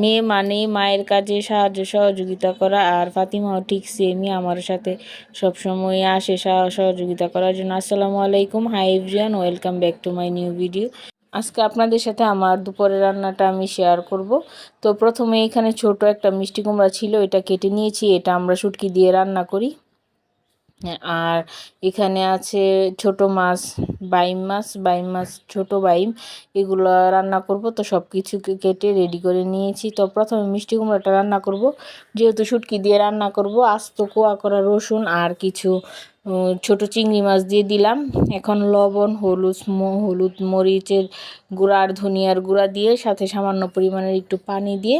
মেয়ে মানে মায়ের কাজে সাহায্য, সহযোগিতা করা। আর ফাতিমাও ঠিক সেমই আমার সাথে সবসময় আসে সাহ- সহযোগিতা করার জন্য। আসসালামু আলাইকুম। Hi everyone welcome back to my new video আজকে আপনাদের সাথে আমার দুপুরের রান্নাটা আমি শেয়ার করব। তো প্রথমে এখানে ছোট একটা মিষ্টি কুমড়া ছিল, এটা কেটে নিয়েছি। এটা আমরা শুটকি দিয়ে রান্না করি। আর এখানে আছে ছোট মাছ, বাইম মাছ বাইম মাছ, ছোট বাইম। এগুলো রান্না করব, তো সব কিছু কেটে রেডি করে নিয়েছি। তো প্রথমে মিষ্টি কুমড়োটা রান্না করব। যেহেতু শুটকি দিয়ে রান্না করব, আস্ত কোয়া করা রসুন আর কিছু ছোট চিংড়ি মাছ দিয়ে দিলাম। এখন লবণ, হলুদ হলুদ মরিচের গুঁড়া আর ধনিয়ার গুঁড়া দিয়ে সাথে সামান্য পরিমাণের একটু পানি দিয়ে,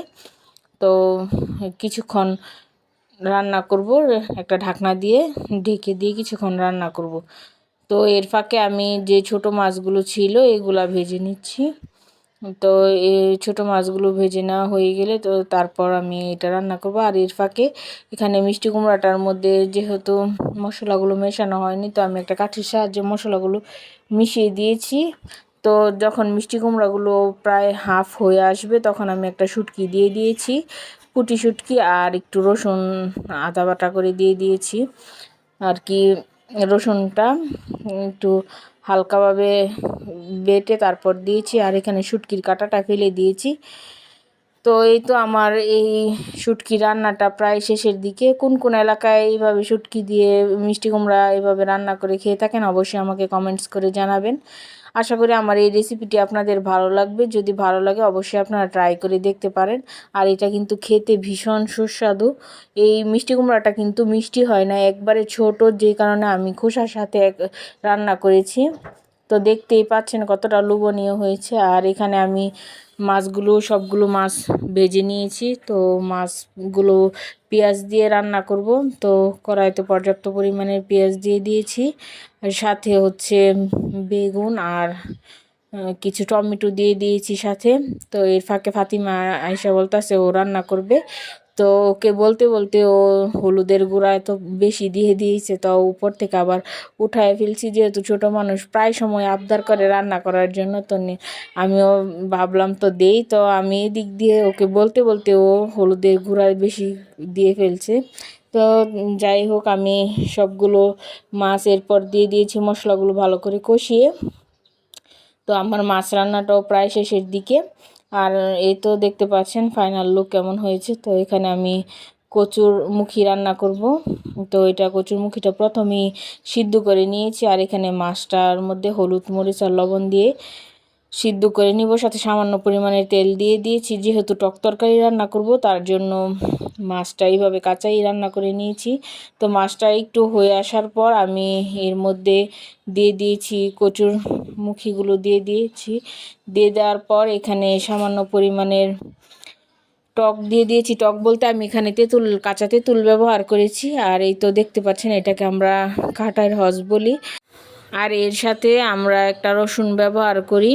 তো কিছুক্ষণ রান্না করব, একটা ঢাকনা দিয়ে ঢেকে দিয়ে কিছুক্ষণ রান্না করব। তো এর ফাঁকে আমি যে ছোট মাছগুলো ছিল, এগুলা ভেজে নিচ্ছি। তো এই ছোট মাছগুলো ভেজে নেওয়া হয়ে গেলে তো তারপর আমি এটা রান্না করব। আর এর ফাঁকে এখানে মিষ্টি কুমড়াটার মধ্যে যেহেতু মশলাগুলো মেশানো হয়নি, তো আমি একটা কাঠির সাহায্যে মশলাগুলো মিশিয়ে দিয়েছি। তো যখন মিষ্টি কুমড়াগুলো প্রায় হাফ হয়ে আসবে, তখন আমি একটা শুটকি দিয়ে দিয়েছি। কুটি শুটকি আর একটু রসুন আদা বাটা করে দিয়ে দিয়েছি। আর কি রসুনটা একটু হালকাভাবে বেটে তারপর দিয়েছি আর এখানে শুটকির কাঁটাটা ফেলে দিয়েছি। তো এই তো আমার এই শুটকি রান্নাটা প্রায় শেষের দিকে। কোন কোন এলাকায় এইভাবে শুটকি দিয়ে মিষ্টি কুমড়া এইভাবে রান্না করে খেয়ে থাকেন অবশ্যই আমাকে কমেন্টস করে জানাবেন। আশা করি আমার এই রেসিপিটি আপনাদের ভালো লাগবে। যদি ভালো লাগে, অবশ্যই আপনারা ট্রাই করে দেখতে পারেন। আর এটা কিন্তু খেতে ভীষণ সুস্বাদু। এই মিষ্টি কুমড়াটা কিন্তু মিষ্টি হয় না। একবারে ছোট, যে কারণে আমি খোসার সাথে এক- রান্না করেছি। তো দেখতেই পাচ্ছেন কতটা লোভনীয় হয়েছে। আর এখানে আমি মাছগুলো, সবগুলো মাছ ভেজে নিয়েছি। তো মাছগুলো পেঁয়াজ দিয়ে রান্না করব। তো কড়াইতে পর্যাপ্ত পরিমাণের পেঁয়াজ দিয়ে দিয়েছি। সাথে হচ্ছে বেগুন আর কিছু টমেটো দিয়ে দিয়েছি সাথে। তো এর ফাঁকে ফাতিমা আয়সা বলতেছে ও রান্না করবে। তো ওকে বলতে বলতে ও হলুদের গুঁড়া এত বেশি দিয়ে দিয়েছে, তো উপর থেকে আবার উঠায় ফেলছি যেহেতু ছোট মানুষ, প্রায় সময় আবদার করে রান্না করার জন্য তো আমিও ভাবলাম তো দেই, তো আমি এদিক দিয়ে ওকে বলতে বলতে ও হলুদের গুঁড়া বেশি দিয়ে ফেলছে। তো যাই হোক, আমি সবগুলো মাছ এরপর দিয়ে দিয়েছি মশলাগুলো ভালো করে কষিয়ে। তো আমার মাছ রান্নাটাও প্রায় শেষের দিকে। আর এই তো দেখতে পাচ্ছেন ফাইনাল লুক কেমন হয়েছে। তো এখানে আমি কচুর মুখি রান্না করব। তো এটা কচুর মুখিটা প্রথমেই সিদ্ধ করে নিয়েছি। আর এখানে মাছটার মধ্যে হলুদ, মরিচ আর লবণ দিয়ে সিদ্ধ করে নিব, সাথে সামান্য পরিমাণে তেল দিয়ে দিয়েছি। যেহেতু টক তরকারি রান্না করব, তার জন্য মাছটা এইভাবে কাঁচাই রান্না করে নিয়েছি। তো মাছটা একটু হয়ে আসার পর আমি এর মধ্যে দিয়ে দিয়েছি কচুর মুখিগুলো দিয়ে দিয়েছি। দিয়ে দেওয়ার পর এখানে সামান্য পরিমাণের টক দিয়ে দিয়েছি। টক বলতে আমি এখানে তেঁতুল, কাঁচা তেঁতুল ব্যবহার করেছি। আর এই তো দেখতে পাচ্ছেন, এটাকে আমরা কাঁটার হজ বলি। আর এর সাথে আমরা একটা রসুন ব্যবহার করি।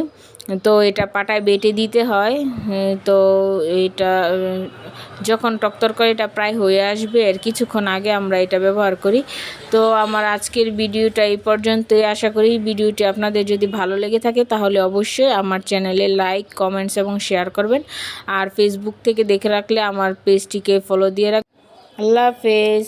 তো এটা পাটায় বেটে দিতে হয়। তো এটা যখন টক তরকারিটা প্রায় হয়ে আসবে আর কিছুক্ষণ আগে আমরা এটা ব্যবহার করি। তো আমার আজকের ভিডিওটা এই পর্যন্তই। আশা করি ভিডিওটি আপনাদের যদি ভালো লেগে থাকে, তাহলে অবশ্যই আমার চ্যানেলে লাইক, কমেন্টস এবং শেয়ার করবেন। আর ফেসবুক থেকে দেখে রাখলে আমার পেজটিকে ফলো দিয়ে রাখ আল্লাহ হাফেজ।